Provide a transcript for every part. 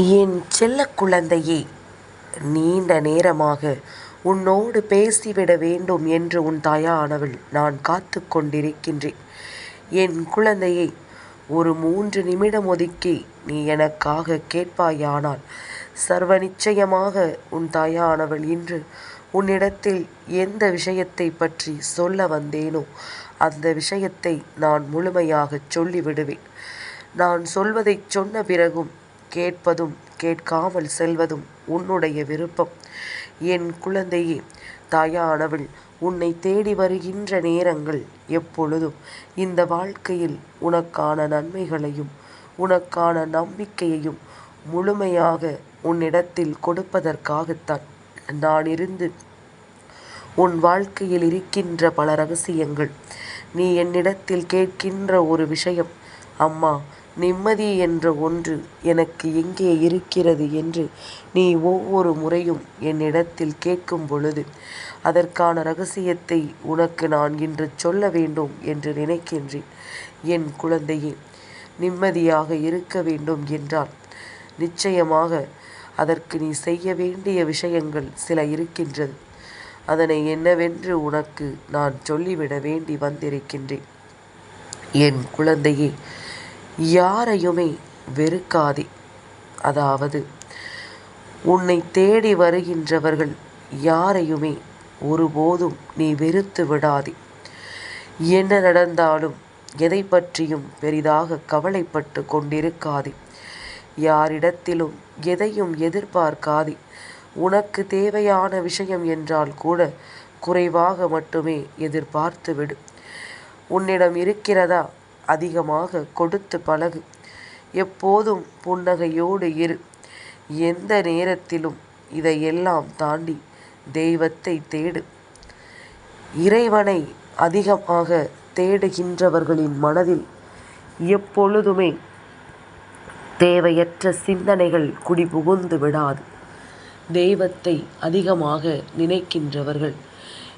என் செல்ல குழந்தையே நீண்ட நேரமாக உன்னோடு பேசிவிட வேண்டும் என்று உன் தாயானவள் நான் காத்து கொண்டிருக்கின்றேன். என் குழந்தையை ஒரு மூன்று நிமிடம் ஒதுக்கி நீ எனக்காக கேட்பாயானால் சர்வ நிச்சயமாக உன் தாயானவள் இன்று உன்னிடத்தில் எந்த விஷயத்தை பற்றி சொல்ல வந்தேனோ அந்த விஷயத்தை நான் முழுமையாகச் சொல்லிவிடுவேன். நான் சொல்வதைச் சொன்ன பிறகும் கேட்பதும் கேட்காமல் செல்வதும் உன்னுடைய விருப்பம். என் குழந்தையே தாயானவள் உன்னை தேடி வருகின்ற நேரங்கள் எப்பொழுதும் இந்த வாழ்க்கையில் உனக்கான நன்மைகளையும் உனக்கான நம்பிக்கையையும் முழுமையாக உன்னிடத்தில் கொடுப்பதற்காகத்தான் நான் இருந்து உன் வாழ்க்கையில் இருக்கின்ற பல ரகசியங்கள். நீ என்னிடத்தில் கேட்கின்ற ஒரு விஷயம் அம்மா நிம்மதி என்ற ஒன்று எனக்கு எங்கே இருக்கிறது என்று நீ ஒவ்வொரு முறையும் என்னிடத்தில் கேட்கும் பொழுது அதற்கான ரகசியத்தை உனக்கு நான் இன்று சொல்ல வேண்டும் என்று நினைக்கின்றேன். என் குழந்தையே நிம்மதியாக இருக்க வேண்டும் என்றால் நிச்சயமாக அதற்கு நீ செய்ய வேண்டிய விஷயங்கள் சில இருக்கின்றது. அதனை என்னவென்று உனக்கு நான் சொல்லிவிட வேண்டி வந்திருக்கின்றேன். என் குழந்தையே யாரையுமே வெறுக்காதே. அதாவது உன்னை தேடி வருகின்றவர்கள் யாரையுமே ஒருபோதும் நீ வெறுத்து விடாதே. என்ன நடந்தாலும் எதை பற்றியும் பெரிதாக கவலைப்பட்டு கொண்டிருக்காதே. யாரிடத்திலும் எதையும் எதிர்பார்க்காதே. உனக்கு தேவையான விஷயம் என்றால் கூட குறைவாக மட்டுமே எதிர்பார்த்து விடு உன்னிடம் இருக்கிறதா அதிகமாக கொடுத்து பழகு. எப்போதும் புன்னகையோடு இரு. எந்த நேரத்திலும் இதையெல்லாம் தாண்டி தெய்வத்தை தேடு. இறைவனை அதிகமாக தேடுகின்றவர்களின் மனதில் எப்பொழுதுமே தேவையற்ற சிந்தனைகள் குடிபுகுந்து விடாது. தெய்வத்தை அதிகமாக நினைக்கின்றவர்கள்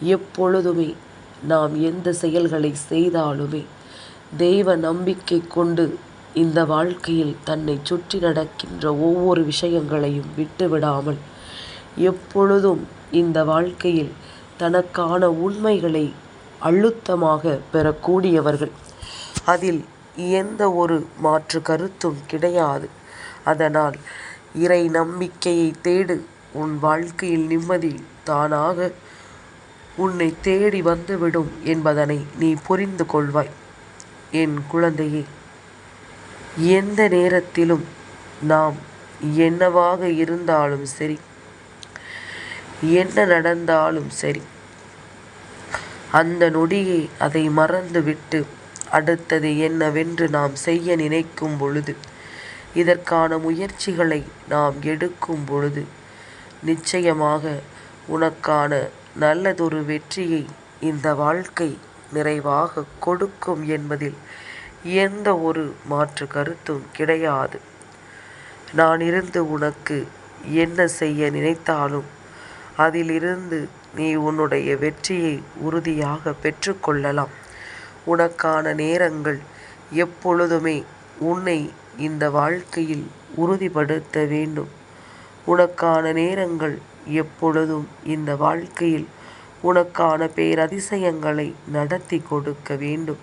எப்பொழுதுமே நாம் எந்த செயல்களை செய்தாலுமே தெய்வ நம்பிக்கை கொண்டு இந்த வாழ்க்கையில் தன்னை சுற்றி நடக்கின்ற ஒவ்வொரு விஷயங்களையும் விட்டுவிடாமல் எப்பொழுதும் இந்த வாழ்க்கையில் தனக்கான உண்மைகளை அழுத்தமாக பெறக்கூடியவர்கள். அதில் எந்த ஒரு மாற்று கருத்தும் கிடையாது. அதனால் இறை நம்பிக்கையை தேடு உன் வாழ்க்கையில் நிம்மதி தானாக உன்னை தேடி வந்துவிடும் என்பதனை நீ புரிந்து கொள்வாய். என் குழந்தையே எந்த நேரத்திலும் நாம் என்னவாக இருந்தாலும் சரி என்ன நடந்தாலும் சரி அந்த நொடியை அதை மறந்துவிட்டு அடுத்தது என்னவென்று நாம் செய்ய நினைக்கும் பொழுது இதற்கான முயற்சிகளை நாம் எடுக்கும் பொழுது நிச்சயமாக உனக்கான நல்லதொரு வெற்றியை இந்த வாழ்க்கை நிறைவாக கொடுக்கும் என்பதில் எந்த ஒரு மாற்று கருத்தும் கிடையாது. நான் இருந்து உனக்கு என்ன செய்ய நினைத்தாலும் அதிலிருந்து நீ உன்னுடைய வெற்றியை உறுதியாக பெற்றுக்கொள்ளலாம் உனக்கான நேரங்கள் எப்பொழுதுமே உன்னை இந்த வாழ்க்கையில் உறுதிப்படுத்த வேண்டும். உனக்கான நேரங்கள் எப்பொழுதும் இந்த வாழ்க்கையில் உனக்கான பேரதிசயங்களை நடத்தி கொடுக்க வேண்டும்.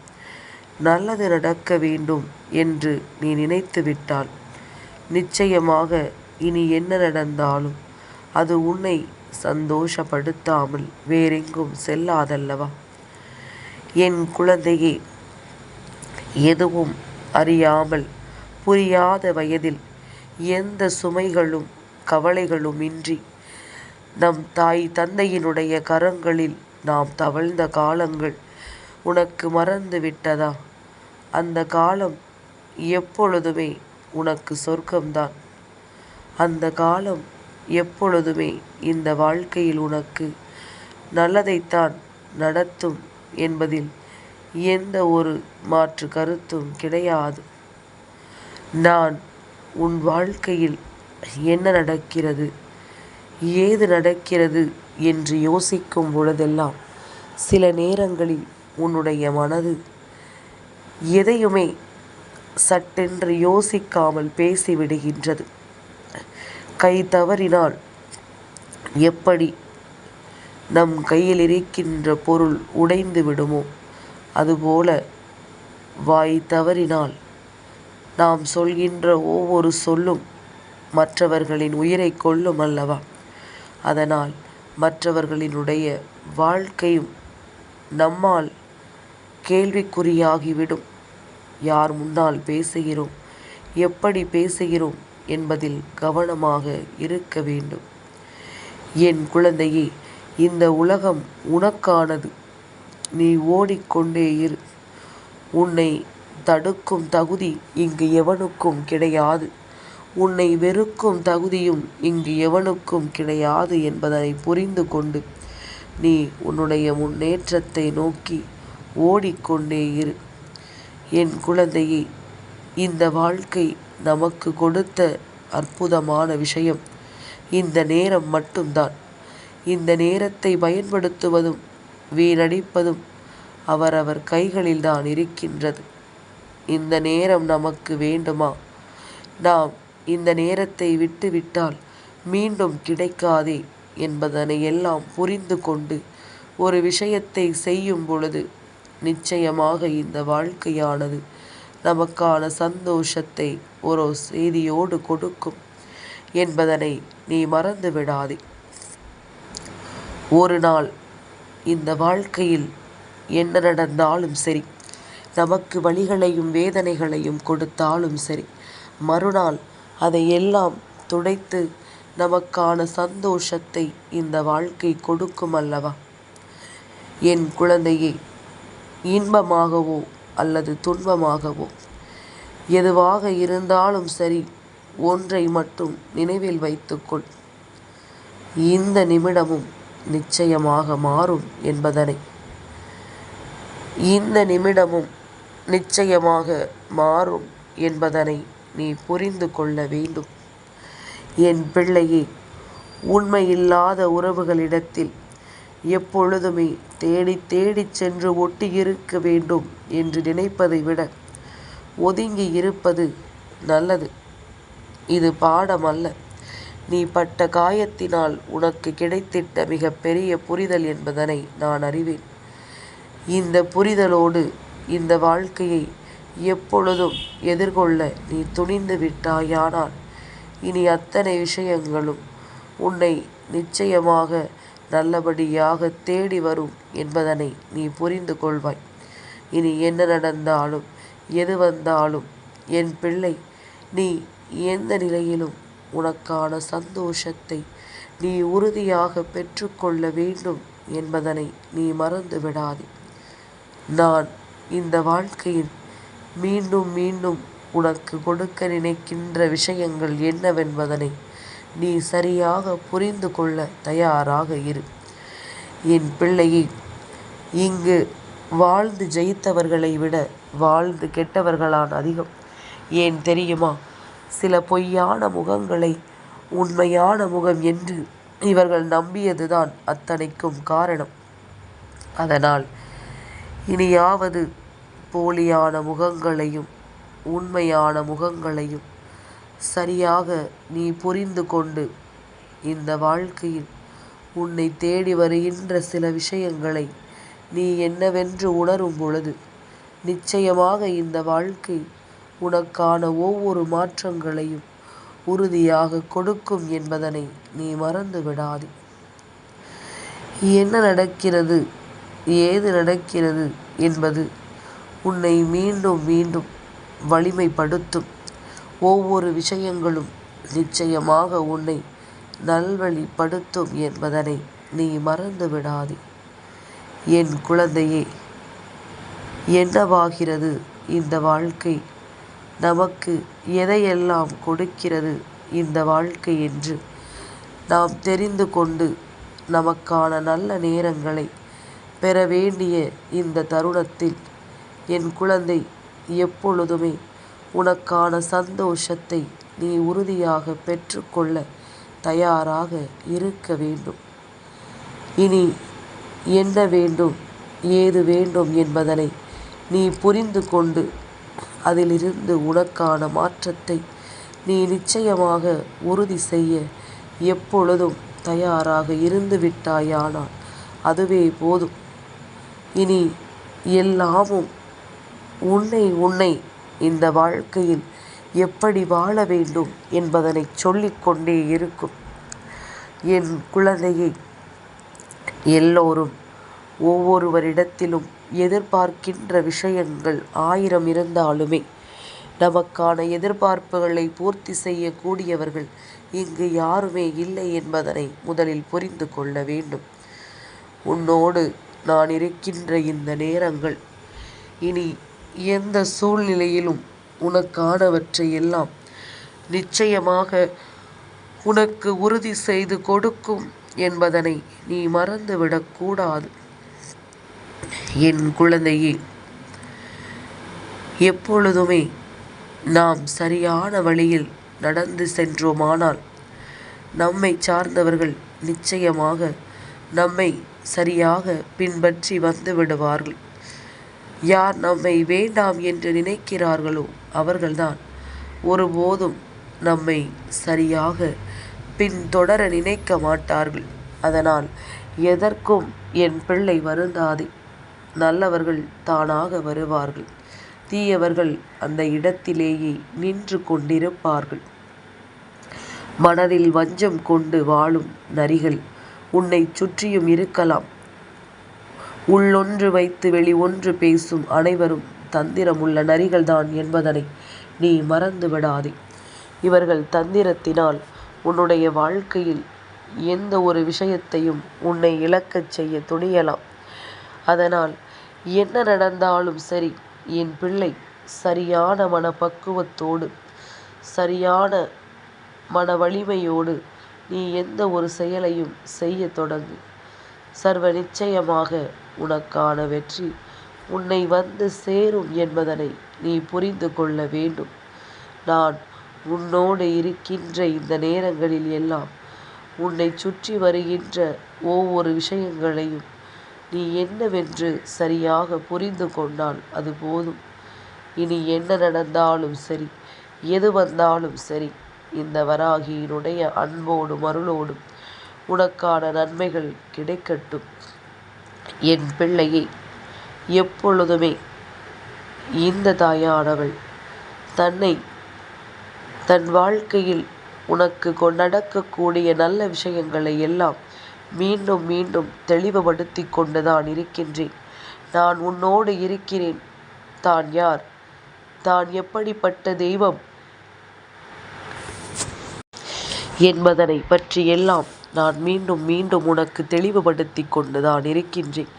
நல்லது நடக்க வேண்டும் என்று நீ நினைத்துவிட்டால் நிச்சயமாக இனி என்ன நடந்தாலும் அது உன்னை சந்தோஷப்படுத்தாமல் வேறெங்கும் செல்லாதல்லவா? என் குழந்தையே எதுவும் அறியாமல் புரியாத வயதில் எந்த சுமைகளும் கவலைகளும் இன்றி நம் தாய் தந்தையினுடைய கரங்களில் நாம் தவழ்ந்த காலங்கள் உனக்கு மறந்து விட்டதா? அந்த காலம் எப்பொழுதுமே உனக்கு சொர்க்கம்தான். அந்த காலம் எப்பொழுதுமே இந்த வாழ்க்கையில் உனக்கு நல்லதைத்தான் நடத்தும் என்பதில் எந்த ஒரு மாற்று கருத்தும் கிடையாது. நான் உன் வாழ்க்கையில் என்ன நடக்கிறது? ஏது நடக்கிறது என்று யோசிக்கும் பொழுதெல்லாம் சில நேரங்களில் உன்னுடைய மனது எதையுமே சட்டென்று யோசிக்காமல் பேசிவிடுகின்றது. கை தவறினால் எப்படி நம் கையில் இருக்கின்ற பொருள் உடைந்து விடுமோ? அதுபோல வாய் தவறினால் நாம் சொல்கின்ற ஒவ்வொரு சொல்லும் மற்றவர்களின் உயிரை கொள்ளும் அல்லவா? அதனால் மற்றவர்களினுடைய வாழ்க்கையும் நம்மால் கேள்விக்குறியாகிவிடும். யார் முன்னால் பேசுகிறோம் எப்படி பேசுகிறோம் என்பதில் கவனமாக இருக்க வேண்டும். என் குழந்தையே இந்த உலகம் உனக்கானது. நீ ஓடிக்கொண்டே இரு. உன்னை தடுக்கும் தகுதி இங்கு எவனுக்கும் கிடையாது. உன்னை வெறுக்கும் தகுதியும் இங்கு எவனுக்கும் கிடையாது என்பதனை புரிந்து கொண்டு நீ உன்னுடைய முன்னேற்றத்தை நோக்கி ஓடிக்கொண்டே இரு. என் குழந்தையே இந்த வாழ்க்கை நமக்கு கொடுத்த அற்புதமான விஷயம். இந்த நேரம் மட்டும்தான். இந்த நேரத்தை பயன்படுத்துவதும் வீணடிப்பதும் அவரவர் கைகளில்தான் இருக்கின்றது. இந்த நேரம் நமக்கு வேண்டுமா? நாம் இந்த நேரத்தை விட்டுவிட்டால் மீண்டும் கிடைக்காதே என்பதனை எல்லாம் புரிந்து கொண்டு ஒரு விஷயத்தை செய்யும் பொழுது நிச்சயமாக இந்த வாழ்க்கையானது நமக்கான சந்தோஷத்தை ஒரு செய்தியோடு கொடுக்கும் என்பதனை நீ மறந்து விடாதே. ஒரு நாள் இந்த வாழ்க்கையில் என்ன நடந்தாலும் சரி நமக்கு வழிகளையும் வேதனைகளையும் கொடுத்தாலும் சரி மறுநாள் அதை எல்லாம் துடைத்து நமக்கான சந்தோஷத்தை இந்த வாழ்க்கை கொடுக்கும் அல்லவா? என் குழந்தையை இன்பமாகவோ அல்லது துன்பமாகவோ எதுவாக இருந்தாலும் சரி ஒன்றை மட்டும் நினைவில் வைத்துக்கொள். இந்த நிமிடமும் நிச்சயமாக மாறும் என்பதனை. இந்த நிமிடமும் நிச்சயமாக மாறும் என்பதனை நீ புரிந்து கொள்ள வேண்டும். என் பிள்ளையே உண்மையில்லாத உறவுகளிடத்தில் எப்பொழுதுமே தேடி தேடிச் சென்று ஒட்டியிருக்க வேண்டும் என்று நினைப்பதை விட ஒதுங்கி இருப்பது நல்லது. இது பாடம் அல்ல. நீ பட்ட காயத்தினால் உனக்கு கிடைத்திட்ட மிக பெரிய புரிதல் என்பதனை நான் அறிவேன். இந்த புரிதலோடு இந்த வாழ்க்கையை எப்பொழுதும் எதிர்கொள்ள நீ துணிந்து விட்டாயானால் இனி அத்தனை விஷயங்களும் உன்னை நிச்சயமாக நல்லபடியாக தேடி வரும் என்பதனை நீ புரிந்து கொள்வாய். இனி என்ன நடந்தாலும் எது வந்தாலும் என் பிள்ளை நீ எந்த நிலையிலும் உனக்கான சந்தோஷத்தை நீ உறுதியாக பெற்றுக்கொள்ள வேண்டும் என்பதனை நீ மறந்து விடாதே நான் இந்த வாழ்க்கையின் மீண்டும் மீண்டும் உனக்கு கொடுக்க நினைக்கின்ற விஷயங்கள் என்னவென்பதனை நீ சரியாக புரிந்து கொள்ள தயாராக இரு. என் பிள்ளையை இங்கு வாழ்ந்து ஜெயித்தவர்களை விட வாழ்ந்து கெட்டவர்களான் அதிகம். ஏன் தெரியுமா? சில பொய்யான முகங்களை உண்மையான முகம் என்று இவர்கள் நம்பியதுதான் அத்தனைக்கும் காரணம். அதனால் இனியாவது போலியான முகங்களையும் உண்மையான முகங்களையும் சரியாக நீ புரிந்து கொண்டு இந்த வாழ்க்கையில் உன்னை தேடி வருகின்ற சில விஷயங்களை நீ என்னவென்று உணரும் பொழுது நிச்சயமாக இந்த வாழ்க்கை உனக்கான ஒவ்வொரு மாற்றங்களையும் உறுதியாக கொடுக்கும் என்பதனை நீ மறந்து விடாதே. என்ன நடக்கிறது ஏது நடக்கிறது என்பது உன்னை மீண்டும் மீண்டும் வலிமைப்படுத்தும். ஒவ்வொரு விஷயங்களும் நிச்சயமாக உன்னை நல்வழிப்படுத்தும் என்பதனை நீ மறந்து விடாதே என் குழந்தையே என்னவாகிறது இந்த வாழ்க்கை? நமக்கு எதையெல்லாம் கொடுக்கிறது இந்த வாழ்க்கை என்று நாம் தெரிந்து கொண்டு நமக்கான நல்ல நேரங்களை பெற வேண்டிய இந்த தருணத்தில் என் குழந்தை எப்பொழுதுமே உனக்கான சந்தோஷத்தை நீ உறுதியாக பெற்றுக்கொள்ள தயாராக இருக்க வேண்டும். இனி என்ன வேண்டும் ஏது வேண்டும் என்பதனை நீ புரிந்து கொண்டு அதிலிருந்து உனக்கான மாற்றத்தை நீ நிச்சயமாக உறுதி செய்ய எப்பொழுதும் தயாராக இருந்து விட்டாயானால் அதுவே போதும். இனி எல்லாமும் உன்னை உன்னை இந்த வாழ்க்கையில் எப்படி வாழ வேண்டும் என்பதனை சொல்லிக்கொண்டே இருக்கும். என் குழந்தையை எல்லோரும் ஒவ்வொருவரிடத்திலும் எதிர்பார்க்கின்ற விஷயங்கள் ஆயிரம் இருந்தாலுமே நமக்கான எதிர்பார்ப்புகளை பூர்த்தி செய்யக்கூடியவர்கள் இங்கு யாருமே இல்லை என்பதனை முதலில் புரிந்து கொள்ள வேண்டும். உன்னோடு நான் இருக்கின்ற இந்த நேரங்கள் இனி எந்த சூழ்நிலையிலும் உனக்கானவற்றை எல்லாம் நிச்சயமாக உனக்கு உறுதி செய்து கொடுக்கும் என்பதனை நீ மறந்துவிடக்கூடாது என் குழந்தையே எப்பொழுதுமே நாம் சரியான வழியில் நடந்து சென்றோமானால் நம்மை சார்ந்தவர்கள் நிச்சயமாக நம்மை சரியாக பின்பற்றி வந்து விடுவார்கள். யார் நம்மை வேண்டாம் என்று நினைக்கிறார்களோ அவர்கள்தான். ஒருபோதும் நம்மை சரியாக பின்தொடர நினைக்க மாட்டார்கள். அதனால் எதற்கும் என் பிள்ளை வருந்தாதே. நல்லவர்கள் தானாக வருவார்கள். தீயவர்கள் அந்த இடத்திலேயே நின்று கொண்டிருப்பார்கள். மனதில் வஞ்சம் கொண்டு வாழும் நரிகள் உன்னை சுற்றியும் இருக்கலாம். உள்ளொன்று வைத்து வெளி ஒன்று பேசும் அனைவரும் தந்திரமுள்ள நரிகள்தான் என்பதனை நீ மறந்து விடாதே. இவர்கள் தந்திரத்தினால் உன்னுடைய வாழ்க்கையில் எந்த ஒரு விஷயத்தையும் உன்னை இழக்கச் செய்ய துணியலாம். அதனால் என்ன நடந்தாலும் சரி என் பிள்ளை சரியான மனப்பக்குவத்தோடு சரியான மன வலிமையோடு நீ எந்த ஒரு செயலையும் செய்ய தொடங்கு. சர்வ நிச்சயமாக உனக்கான வெற்றி உன்னை வந்து சேரும் என்பதனை நீ புரிந்து கொள்ள வேண்டும். நான் உன்னோடு இருக்கின்ற இந்த நேரங்களில் எல்லாம் உன்னை சுற்றி வருகின்ற ஒவ்வொரு விஷயங்களையும் நீ என்னவென்று சரியாக புரிந்து கொண்டால் அது போதும். இனி என்ன நடந்தாலும் சரி எது வந்தாலும் சரி இந்த வராகியினுடைய அன்போடும் அருளோடும் உனக்கான நன்மைகள் கிடைக்கட்டும். என் பிள்ளையை எப்பொழுதுமே இந்த தாயானவள் தன்னை தன் வாழ்க்கையில் உனக்கு நடக்கக்கூடிய நல்ல விஷயங்களை எல்லாம் மீண்டும் மீண்டும் தெளிவுபடுத்தி கொண்டுதான் இருக்கின்றேன். நான் உன்னோடு இருக்கிறேன். தான் யார்? தான் எப்படிப்பட்ட தெய்வம் என்பதனை பற்றியெல்லாம் நான் மீண்டும் மீண்டும் உனக்கு தெளிவுபடுத்தி கொண்டுதான் இருக்கின்றேன்.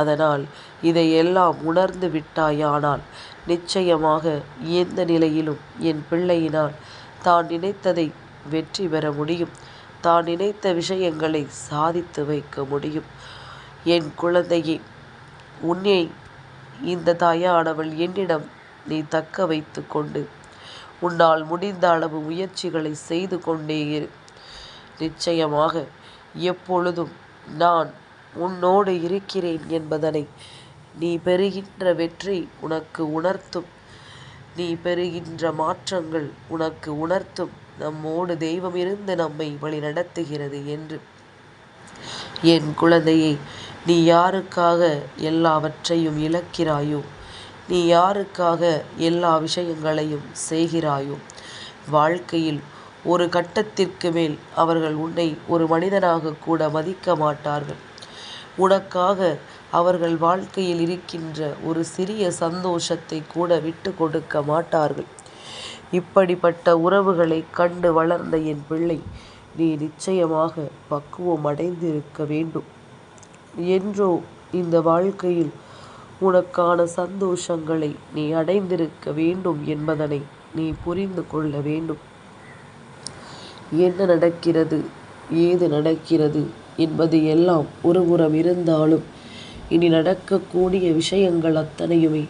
அதனால் இதையெல்லாம் உணர்ந்து விட்டாயானால் நிச்சயமாக எந்த நிலையிலும் என் பிள்ளையினால் தான் நினைத்ததை வெற்றி பெற முடியும். தான் நினைத்த விஷயங்களை சாதித்து வைக்க முடியும். என் குழந்தையே உன்னை இந்த தாயானவள் என்னிடம் நீ தக்க வைத்து கொண்டு உன்னால் முடிந்த அளவு முயற்சிகளை செய்து கொண்டே இரு. நிச்சயமாக எப்பொழுதும் நான் உன்னோடு இருக்கிறேன் என்பதனை நீ பெறுகின்ற வெற்றி உனக்கு உணர்த்தும். நீ பெறுகின்ற மாற்றங்கள் உனக்கு உணர்த்தும். நம்மோடு தெய்வம் இருந்து நம்மை வழி நடத்துகிறது என்று. என் குழந்தையை நீ யாருக்காக எல்லாவற்றையும் இழக்கிறாயோ நீ யாருக்காக எல்லா விஷயங்களையும் செய்கிறாயோ வாழ்க்கையில் ஒரு கட்டத்திற்கு மேல் அவர்கள் உன்னை ஒரு மனிதனாக கூட மதிக்க மாட்டார்கள். உனக்காக அவர்கள் வாழ்க்கையில் இருக்கின்ற ஒரு சிறிய சந்தோஷத்தை கூட விட்டு கொடுக்க மாட்டார்கள். இப்படிப்பட்ட உறவுகளை கண்டு வளர்ந்த என் பிள்ளை நீ நிச்சயமாக பக்குவம் அடைந்திருக்க வேண்டும். என்றோ இந்த வாழ்க்கையில் உனக்கான சந்தோஷங்களை நீ அடைந்திருக்க வேண்டும் என்பதனை நீ புரிந்து கொள்ள வேண்டும். என்ன நடக்கிறது? ஏது நடக்கிறது? என்பது எல்லாம் ஒருபுறம் இருந்தாலும் இனி நடக்கக்கூடிய விஷயங்கள் அத்தனையுமே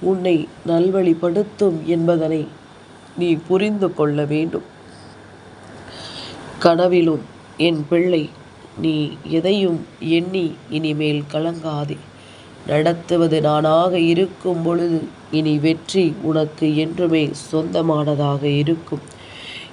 உன்னை நல்வழிப்படுத்தும் என்பதனை நீ புரிந்து கொள்ள வேண்டும். கனவிலும் என் பிள்ளை நீ எதையும் எண்ணி இனிமேல் கலங்காதே. நடத்துவது நானாக இருக்கும் பொழுது இனி வெற்றி உனக்கு என்றுமே சொந்தமானதாக இருக்கும்.